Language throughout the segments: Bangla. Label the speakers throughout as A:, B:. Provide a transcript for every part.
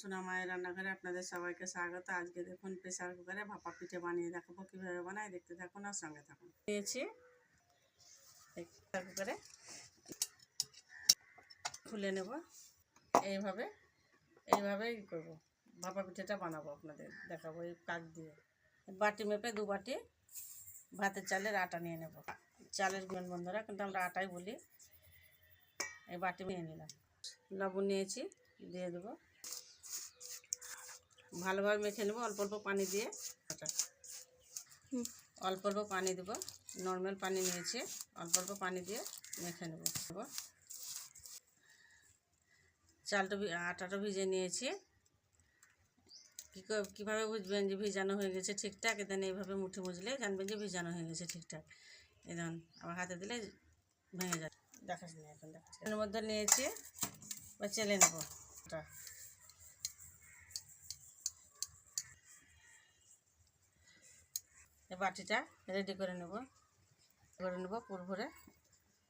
A: সোনা মায়ের রান্নাঘরে আপনাদের সবাইকে স্বাগত। আজকে দেখুন প্রেসার কুকারে ভাপা পিঠে বানিয়ে দেখাবো কীভাবে বানাই দেখতে থাকুন আর সঙ্গে থাকুন। দিয়েছি প্রেসার কুকারে। খুলে নেব। এইভাবে এইভাবেই করব। ভাপা পিঠেটা বানাবো আপনাদের, দেখাবো এই কাক দিয়ে। বাটি মেপে দু বাটি ভাতের চালের আটা নিয়ে নেব। চালের গুণ বন্ধুরা, কিন্তু আমরা আটাই বলি। এই বাটি নিয়ে নিলাম। লবণ নিয়েছি, দিয়ে দেবো। ভালোভাবে মেখে নেব, অল্প অল্প পানি দিয়ে। অল্প অল্প পানি দেবো, নর্মাল পানি নিয়েছি, অল্প অল্প পানি দিয়ে মেখে নেব। চালটা আটাটা ভিজে নিয়েছি। কী কীভাবে বুঝবেন যে ভিজানো হয়ে গেছে ঠিকঠাক? এদের এইভাবে মুঠে মুজলে জানবেন যে ভিজানো হয়ে গেছে ঠিকঠাক। এই দেখুন আবার হাতে দিলে ভেঙে যায়। দেখাস নি এখন, দেখাচ্ছি। এর মধ্যে নিয়েছি বা চেলে নেব। ওটা বাটিটা রেডি করে নেব। করে নেব, পুর ভরে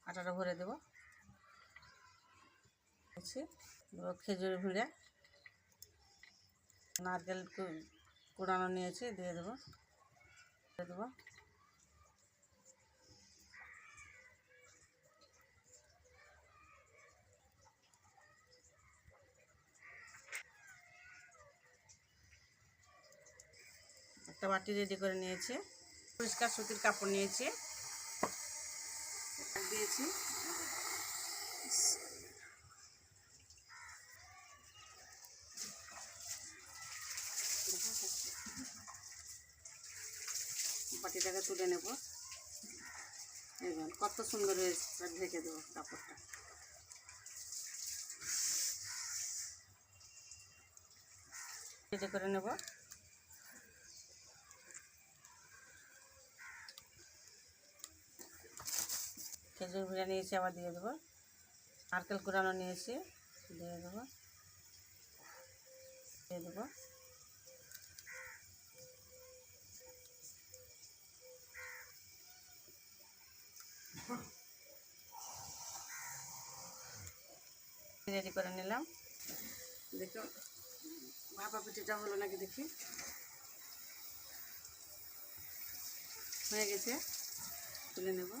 A: আটাটা ভরে দেব। খেজুর ভিড়ে নারকেল কুড়ানো নিয়েছি, দিয়ে দেবো। দিয়ে দেবো। একটা বাটি রেডি করে নিয়েছে। পরিষ্কার সুতির কাপড় নিয়েছে। দিয়েছি। বাটিটাকে তুলে নেব। দেখবেন কত সুন্দর হয়েছে। ঢেকে দেবো কাপড়টা। রেডি করে নেব। খেজুর ভিড়া নিয়েছি, আবার দিয়ে দেবো। নারকেল কুড়ানো নিয়েছি, দিয়ে দেবো। দিয়ে দেবো। রেডি করে নিলাম। দেখো, ভাপা পিঠিটা হলো নাকি দেখি? হয়ে গেছে, তুলে নেব।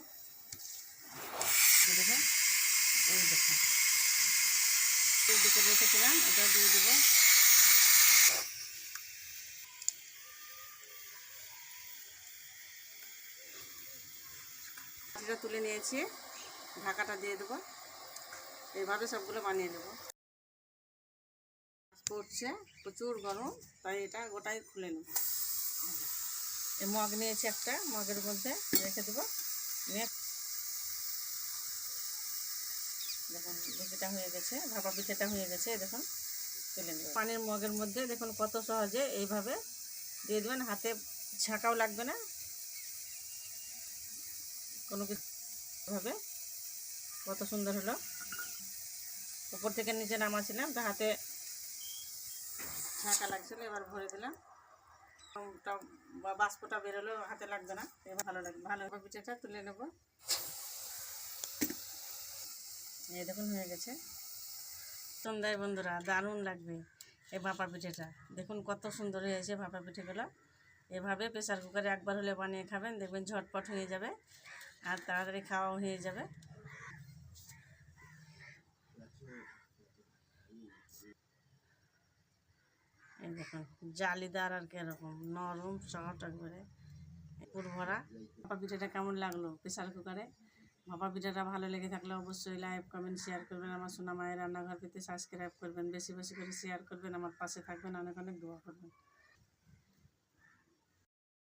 A: রেখেছিলাম এটা দিয়ে দেবো। তুলে নিয়েছি, ঢাকাটা দিয়ে দেবো। এইভাবে সবগুলো বানিয়ে নেব পড়ছে, প্রচুর গরম, তাই এটা গোটাই খুলে নেব। এই মগ নিয়েছি একটা, মগের মধ্যে রেখে দেবো। নিয়ে দেখুন লুচিটা হয়ে গেছে, ভাপা পিঠেটা হয়ে গেছে দেখুন, তুলে নেব। পানির মগের মধ্যে দেখুন কত সহজে এইভাবে দিয়ে দেবেন, হাতে ছাঁকাও লাগবে না। কোনো কিছু ভাবে কত সুন্দর হলো। উপর থেকে নিচে নামাছিলাম, তো হাতে ছাঁকা লাগছিল, এবার ভরে দিলাম। বাষ্পটা বেরোলেও হাতে লাগবে না, এবার ভালো লাগবে। ভালো পিঠেটা তুলে নেব। এই দেখুন হয়ে গেছে। সন্ধ্যায় বন্ধুরা দারুণ লাগবে এই ভাপা পিঠেটা। দেখুন কত সুন্দর হয়েছে ভাপা পিঠেগুলো। এভাবে প্রেসার কুকারে একবার হলে বানিয়ে খাবেন, দেখবেন ঝটপট হয়ে যাবে আর তাড়াতাড়ি খাওয়াও হয়ে যাবে। এই দেখুন, জালিদার আর কীরকম নরম সফট একবারে পুর ভরা পিঠাটা কেমন লাগল প্রেসার কুকারে? ভাপা পিঠাটা ভালো লেগে থাকলে অবশ্যই লাইক কমেন্ট শেয়ার করবেন আমার সোনা মায়ের রান্নাঘর পেতে সাবস্ক্রাইব করবেন বেশি বেশি করে শেয়ার করবেন আমার পাশে থাকবেন অনেক অনেক দোয়া করবেন